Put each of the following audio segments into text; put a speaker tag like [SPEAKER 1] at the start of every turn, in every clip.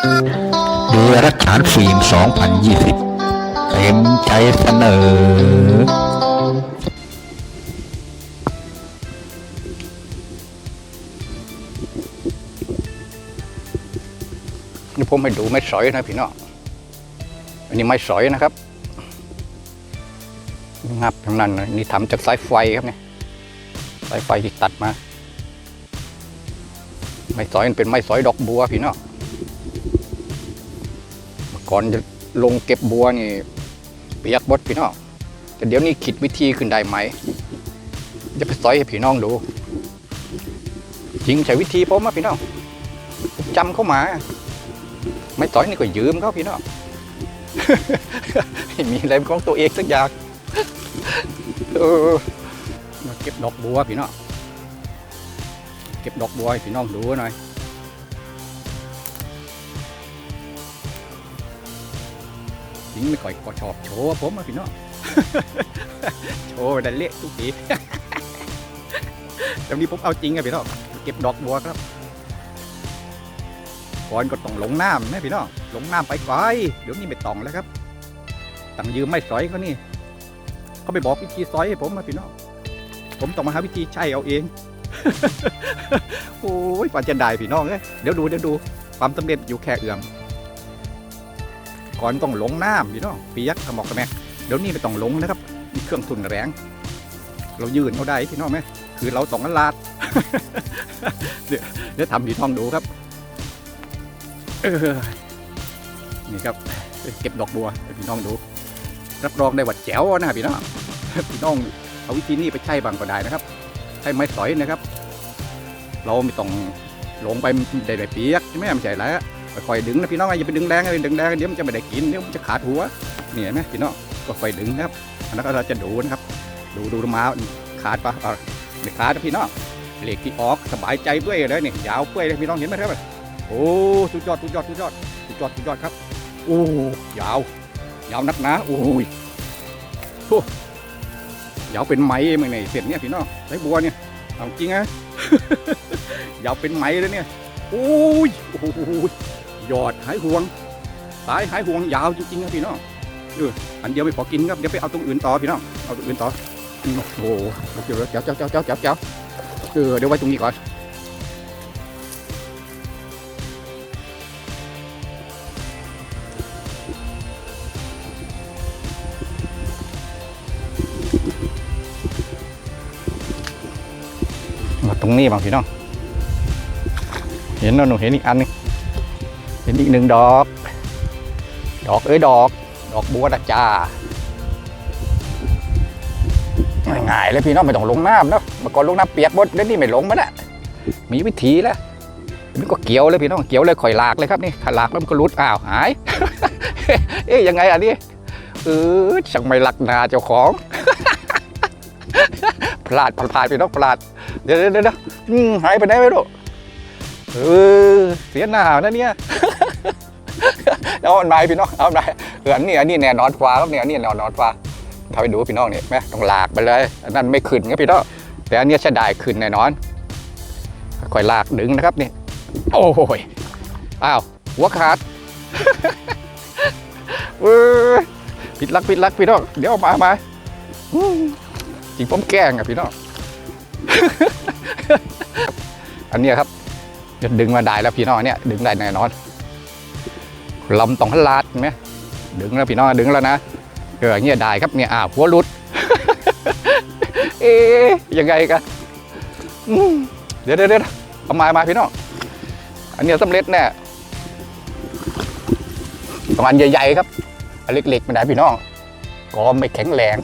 [SPEAKER 1] โดรักฐานฟิล์ม 2020 เต็มใจเสนอ
[SPEAKER 2] นี่ผมให้ดูไม้สอยนะพี่น้องอันนี้ไม้สอยนะครับ งับทั้งนั้นนี่ทำจากสายไฟครับเนี่ย สายไฟที่ตัดมา ไม้สอยมันเป็นไม้สอยดอกบัวพี่น้อง ก่อนจะลงเก็บบัวนี่เปียกบดพี่น้องแต่เดี๋ยวนี้คิดวิธีขึ้นได้ไหม จะไปสอยให้พี่น้องดูจริงใช้วิธีผมอะพี่น้องจำเข้ามา ไม่ต่อยนี่ก็ยืมเขาพี่น้องมีอะไรของตัวเองสักอย่างมาเก็บดอกบัวพี่น้องเก็บดอกบัวพี่น้องดูหน่อย งไม่ค่อยก็ชอบโชว์ผมอะพี่น้องโชว์แต่เละทุกทีแต่นนี้ผมเอาจริงอะพี่น้องเก็บดอกบัวครับก่อนก็ต้องลงน้ำนะพี่น้องลงน้ำไปไกลเดี๋ยวนี้ไม่ต้องแล้วครับตั้งยืมไม่สอยเขานี่เขาไปบอกวิธีซอยให้ผมมาพี่น้องผมต้องมาหาวิธีใช้เอาเองโอ้ยกว่าจะได้พี่น้องเอ้ยเดี๋ยวดูเดี๋ยวดูความสำเร็จอยู่แค่เอื้อม ก่อนต้องลงน้ำพี่น้องเปียกกระหมอกกระแมกเดี๋ยวนี้ไม่ต้องลงนะครับ มีเครื่องทุนแรง เรายืนเอาได้พี่น้องไหมคือเราต้องลาดเดี๋ยวเดี๋ยวทำพี่น้องดูครับนี่ครับเก็บดอกบัวพี่น้องดูรับรองได้ว่าแจ๋วนะพี่น้องพี่น้องเอาวิธีนี้ไปใช้บางก็ได้นะครับใช้ไม้สอยนะครับ เราไม่ต้องลงไปได้แบบเปียกใช่ไหมไม่ใช่แล้ว ค่อยๆดึงนะพี่น้องอย่าไปดึงแรงอย่าไปดึงแรงเดี๋ยวมันจะไม่ได้กินเดี๋ยวมันจะขาดหัวเนี่เห็นไหมพี่น้องก็ค่อยดึงนะครับอันนั้นก็เราจะดูนะครับ ดูดูมาขาดปะไม่ขาดนะพี่น้องเหล็กที่ออกสบายใจเปื่อยเลยนี่ยยาวเปื่อยเลยพี่น้องเห็นไหมครับโอ้สุดยอดสุดยอดสุดยอดสุดยอดสุดยอดครับโอ้ยาวยาวนักหนะโอ้ยโยาวเป็นไหมมึงเนี่ยเสร็จเนี่ยพี่น้องไรบัวเนี่ยเอาจริงนะยาวเป็นไหมเลยเนี่ยโอ้ยโอ้โห ยอดหายห่วง สายหายห่วงยาวจริงๆครับพี่น้องเอออันเดียวไม่พอกินครับเดี๋ยวไปเอาตรงอื่นต่อพี่น้องเอาตรงอื่นต่อโอ้โหเดี๋ยวเจ้าเจ้าเจ้าเจ้าเจ้าเจ้าเออเดี๋ยวไว้ตรงนี้ก่อนมาตรงนี้บางพี่น้อง เห็นแล้วหนูเห็นอีกอันนึง เห็นอีกหนึ่งดอก ดอกเอ้ยดอก ดอกบัวนะจ้าง่ายเลยพี่น้องไม่ต้องลงน้ำเนาะเมื่อก่อนลงน้ำเปียกหมดเดี๋ยวนี้ไม่ลงมันอะมีวิธีแล้วมันก็เกี่ยวเลยพี่น้องเกี่ยวเลยข่อยหลากเลยครับนี่ถ้าหลากแล้วมันก็รุดอ้าวหาย เอ๊ยยังไงอันนี้เออช่างไม่หลักนาเจ้าของพลาดพลาดพี่น้องพลาด เดี๋ยวเดี๋ยวเดี๋ยวหายไปไหนไม่รู้เออเสียหน้านะเนี่ย เอาอันไหนพี่น้องเอาอันไหนเอออันนี้อันนี้แน่นอนฟ้าครับเนี่ยอันนี้แน่นอนฟ้าถ้าไปดูพี่น้องเนี่ยแม่ต้องลากไปเลยอันนั้นไม่ขึ้นครับพี่น้องแต่อันนี้ยจะได้ขึ้นแน่นอนค่อยลากดึงนะครับนี่โอ้ยอ้าวหัวขาดเออปิดลักปิดลักพี่น้องเดี๋ยวมามาอืมจริงผมแกล้งอะพี่น้องอันนี้ครับจะดึงมาได้แล้วพี่น้องเนี่ยดึงได้แน่นอน ลำต้องลาดเห็นไหมดึงแล้วพี่น้องดึงแล้วนะเอออย่างเงี้ยได้ครับเนี่ยอ่าหัวหลุด เอ๊ยยังไงกันเดี๋ยวเดี๋ยวเอามามาพี่น้องอันเนี้ยสำเร็จแน่ประมาณใหญ่ๆครับอันเล็กๆไม่ได้พี่น้องก็ไม่แข็งแรง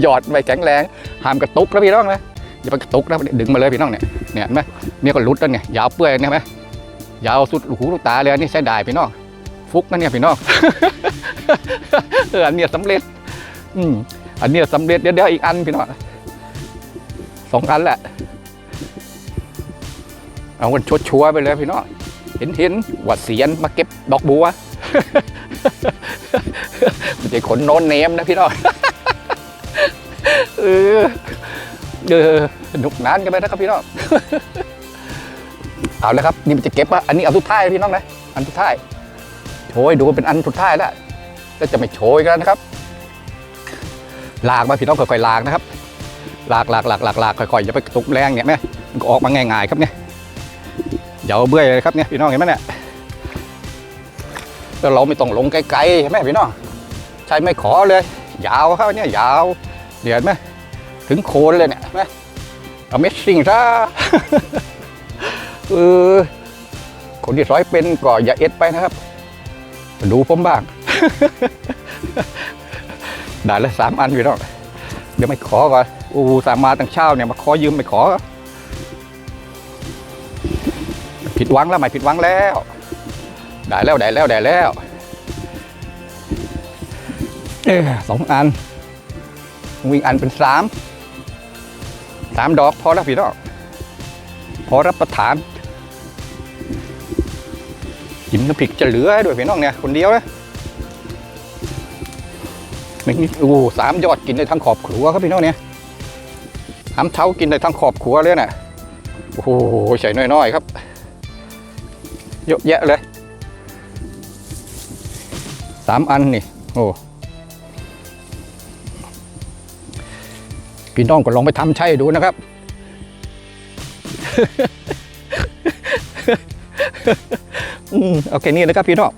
[SPEAKER 2] หยอดไม่แข็งแรงห้ามกระตุกนะพี่น้องนะอย่าไปกระตุกนะดึงมาเลยพี่น้องเนี่ยเนี่ยเห็นไหมเนี่ยก็รุดแล้วเนี่ยยาวเปื่อยเนี่ยเห็นไหม ยาวสุดหูลูกตาเลยอันนี้ใช้ได้พี่น้องฟุกนะเนี่ยพี่น้องเอออันเนี้ยสำเร็จ อืมอันเนี้ยสำเร็จเดี๋ยวอีกอันพี่น้องสองอันแหละ เอากันชดชัวไปเลยพี่น้องเห็นเห็นว่าเสียนมาเก็บดอกบัวไม่ใช่ขนโนนเนมนะพี่น้องเออเออหนุกนานกันไปนะครับพี่น้อง เอาแล้วครับนี่มันจะเก็บอะอันนี้เอาสุดท้ายพี่น้องนะอันสุดท้ายโชยดูเป็นอันสุดท้ายแล้วก็จะไม่โชยกันนะครับลากมาพี่น้องค่อยๆลากนะครับลากลากลากลากลากค่อยๆอย่าไปตกแรงเนี่ยแม่มันก็ออกมาง่ายๆครับเนี่ยอย่าเอาเบื่อเลยครับเนี่ยพี่น้องเห็นไหมเนี่ยแล้วเราไม่ต้องลงไกลๆเห็นไหมพี่น้องใช้ไม่ขอเลย ยาวครับเนี่ยยาวเดี๋ยวไหมถึงโคนเลยเนี่ยเห็นไหม Amazing ซะ เออคนที่ร้อยเป็นก็อย่าเอ็ดไปนะครับ ดูผมบ้าง ได้แล้วสามอันพี่น้องเดี๋ยวไม่ขอก่อนอู้สามมาตั้งเช้าเนี่ยมาขอยืมไม่ขอ ผิดหวังแล้วไม่ผิดหวังแล้ว ได้แล้วได้แล้วได้แล้วเออสองอัน วิ่งอันเป็นสามสามดอกพอแล้วพี่น้องพอรับประทาน จิ้มน้ำพริกจะเหลือด้วยพี่น้องเนี่ยคนเดียวนะนี่โอ้สามยอดกินได้ทั้งขอบครัวครับพี่น้องเนี่ยหำเท้ากินได้ทั้งขอบครัวเลยน่ะโอ้โหใส่น้อยๆครับเยอะแยะเลยสามอันนี่โอ้พี่น้องก็ลองไปทำใช้ดูนะครับ อืมโอเคนี่นะครับพี่น้อง